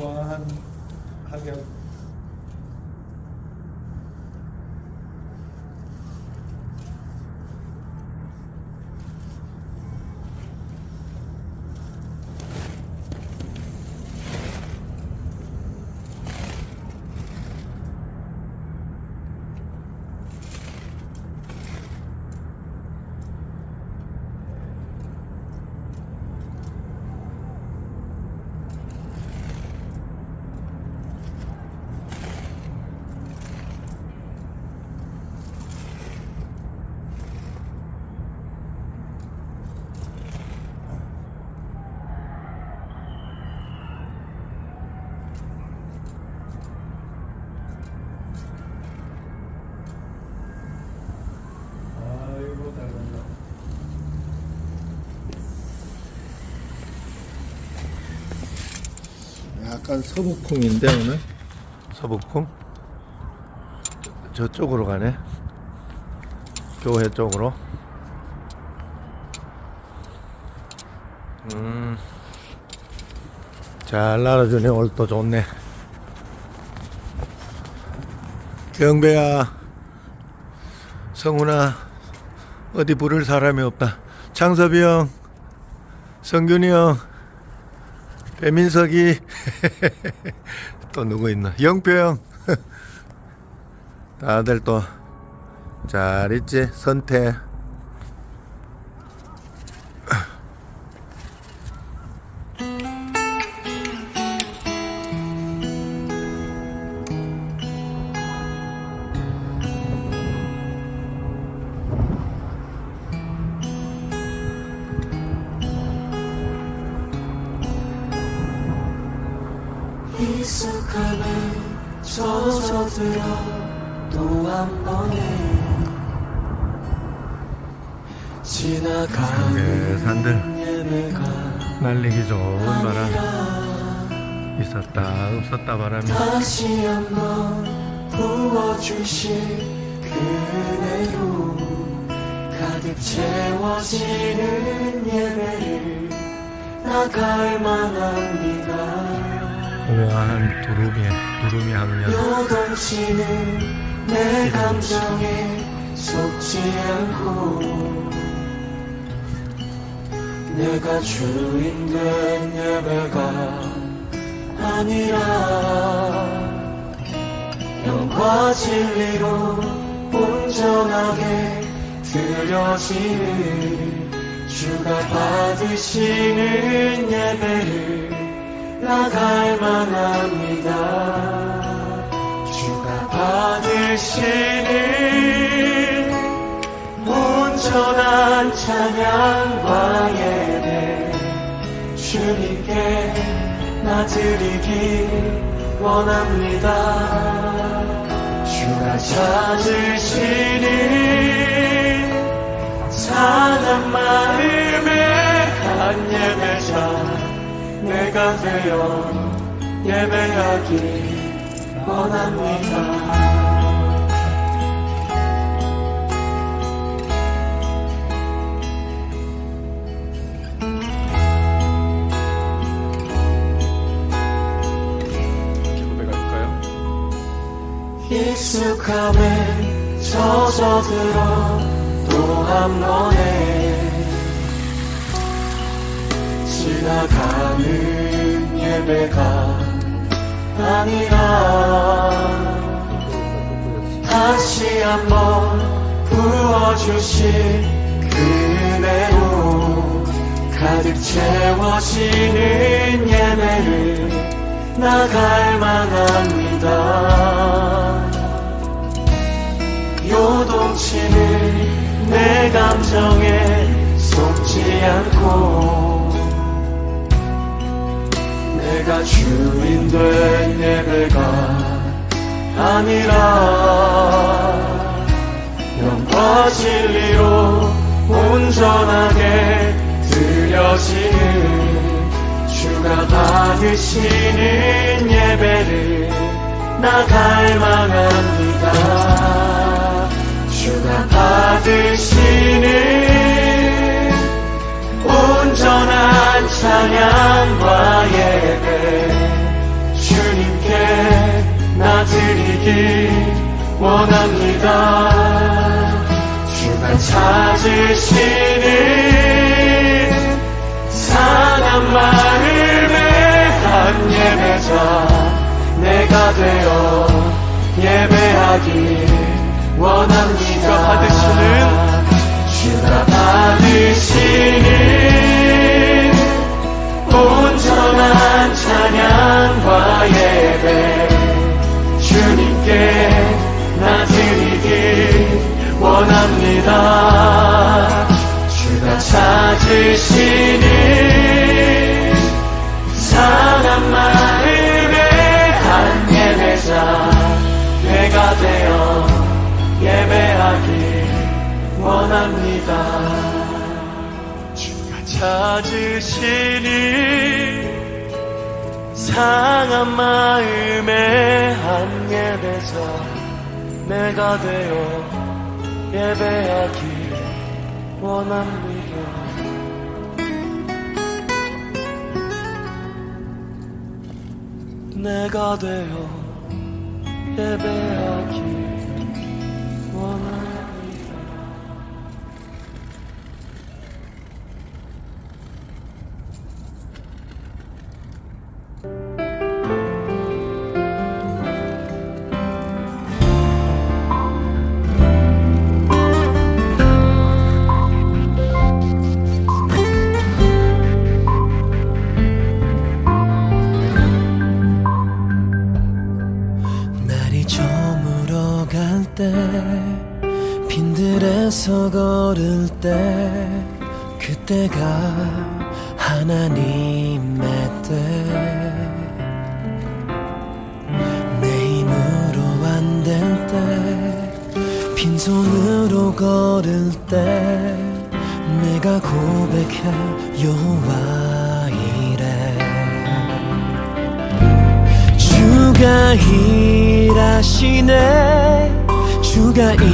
우아한 학연 아이고 잘 간다 약간 서북풍인데 오늘? 서북풍 저쪽으로 가네. 교회 쪽으로. 음 잘 날아주네. 오늘 또 좋네. 경배야. 성훈아 어디 부를 사람이 없다. 창섭이 형 성균이 형 배민석이 또 누구 있나? 영표형 다들 또 잘 있지? 선태 익숙함에 젖어들어 또 한 번에 지나가는 네, 산들 예배가 날리기 좋은 바람 있었다 없었다 바람이. 다시 한번 부어주신 그 은혜로 가득 채워지는 예배를 나갈 만합니다 우아한 두루미 두루미 학년 요동치는 내 감정에 속지 않고 내가 주인 된 예배가 아니라 영과 진리로 온전하게 드려지는 주가 받으시는 예배를 나갈 만합니다. 주가 받으시는 온전한 찬양과 예배 주님께 나 드리길 원합니다. 주가 찾으시는 사람 마음의 한 예배자 내가 되어 예배하기 원합니다? 익숙함에 젖어들어 또 한 번에 지나가는 예배가 아니라 다시 한번 부어주신 그 은혜로 가득 채워지는 예배를 나갈 만합니다. 요동치는 내 감정에 속지 않고 내가 주인 된 예배가 아니라 영과 진리로 온전하게 드려지는 주가 받으시는 예배를 나갈 만합니다. 주가 받으시는 드리기 원합니다. 주가 찾으시는 상한 마음의 한 예배자. 내가 되어 예배하기 원합니다. 주가 받으시는? 주가 받으시는 온전한 찬양과 예배 주님께 나 드리기 원합니다. 주가 찾으시는 상한 마음의 한 예배자. 내가 되어 예배하기 원합니다. 주가 찾으시니 상한 마음의 한 예배자 내가 되어 예배하기 원합니다. 내가 되어 예배하기 빈들에서 걸을 때 그때가 하나님의 때. 내 힘으로 안 될 때 빈손으로 걸을 때 내가 고백해 여호와 이래. 주가 일하시네. 주가 일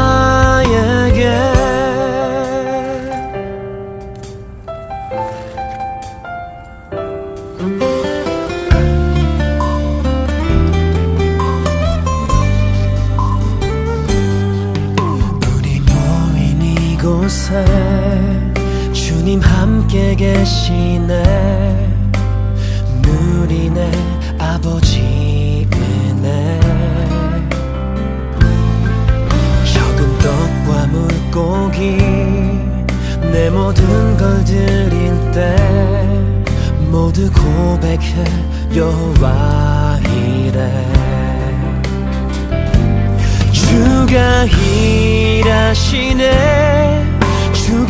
곳에 주님 함께 계시네. 누리네 아버지 은혜. 적은 떡과 물고기 내 모든 걸 드릴 때 모두 고백해 여호와 이래. 주가 일하시네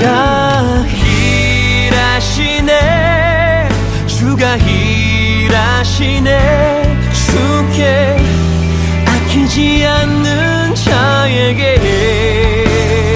주가 일하시네. 주가 일하시네. 주께 아끼지 않는 자에게